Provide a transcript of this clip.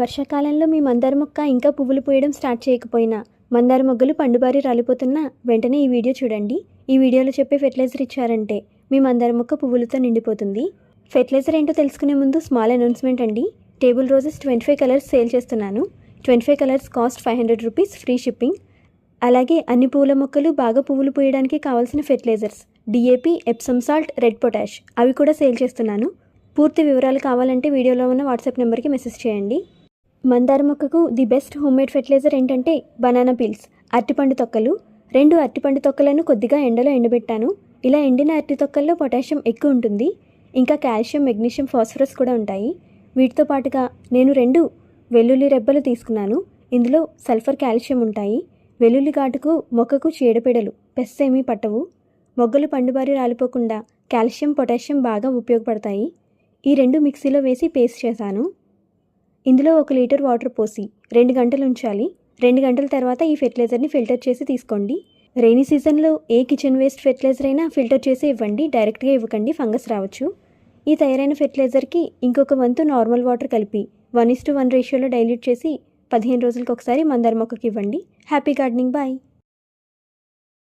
వర్షాకాలంలో మీ మందార మొక్క ఇంకా పువ్వులు పూయడం స్టార్ట్ చేయకపోయినా మందార మొగ్గలు పండుబారి రాలిపోతున్నా వెంటనే ఈ వీడియో చూడండి. ఈ వీడియోలో చెప్పే ఫెర్టిలైజర్ ఇచ్చారంటే మీ మందార మొక్క పువ్వులతో నిండిపోతుంది. ఫెర్టిలైజర్ ఏంటో తెలుసుకునే ముందు స్మాల్ అనౌన్స్మెంట్ అండి. Table roses twenty five colours sale చేస్తున్నాను. Twenty five colours cost five hundred rupees free shipping. అలాగే అన్ని పూల మొక్కలు బాగా పువ్వులు పూయడానికి కావాల్సిన fertilisers DAP Epsom salt red potash అవి కూడా సేల్ చేస్తున్నాను. పూర్తి వివరాలు కావాలంటే వీడియోలో ఉన్న వాట్సాప్ నెంబర్కి మెసేజ్ చేయండి. మందార మొక్కకు ది బెస్ట్ హోమ్మేడ్ ఫెర్టిలైజర్ ఏంటంటే బనానా పీల్స్. అరటిపండు తొక్కలు. రెండు అరటిపండు తొక్కలను కొద్దిగా ఎండలో ఎండబెట్టాను. ఇలా ఎండిన అరటి తొక్కల్లో పొటాషియం ఎక్కువ ఉంటుంది. ఇంకా కాల్షియం మెగ్నీషియం ఫాస్ఫరస్ కూడా ఉంటాయి. వీటితో పాటుగా నేను రెండు వెల్లుల్లి రెబ్బలు తీసుకున్నాను. ఇందులో సల్ఫర్ కాల్షియం ఉంటాయి. వెల్లుల్లి ఘాటుకు మొక్కకు చీడపీడలు పెస్ట్ ఏమీ పట్టవు. మొగ్గలు పండుబారి రాలిపోకుండా కాల్షియం పొటాషియం బాగా ఉపయోగపడతాయి. ఈ రెండు మిక్సీలో వేసి పేస్ట్ చేశాను. ఇందులో ఒక లీటర్ వాటర్ పోసి రెండు గంటలు ఉంచాలి. రెండు గంటల తర్వాత ఈ ఫెర్టిలైజర్ని ఫిల్టర్ చేసి తీసుకోండి. రెయినీ సీజన్లో ఏ కిచెన్ వేస్ట్ ఫెర్టిలైజర్ అయినా ఫిల్టర్ చేసి ఇవ్వండి డైరెక్ట్గా ఇవ్వకండి ఫంగస్ రావచ్చు. ఈ తయారైన ఫెర్టిలైజర్కి ఇంకొక వంతు నార్మల్ వాటర్ కలిపి వన్ ఇస్ టు వన్ రేషియోలో డైల్యూట్ చేసి పదిహేను రోజులకు ఒకసారి మందార మొక్కకి ఇవ్వండి. Happy gardening. బాయ్.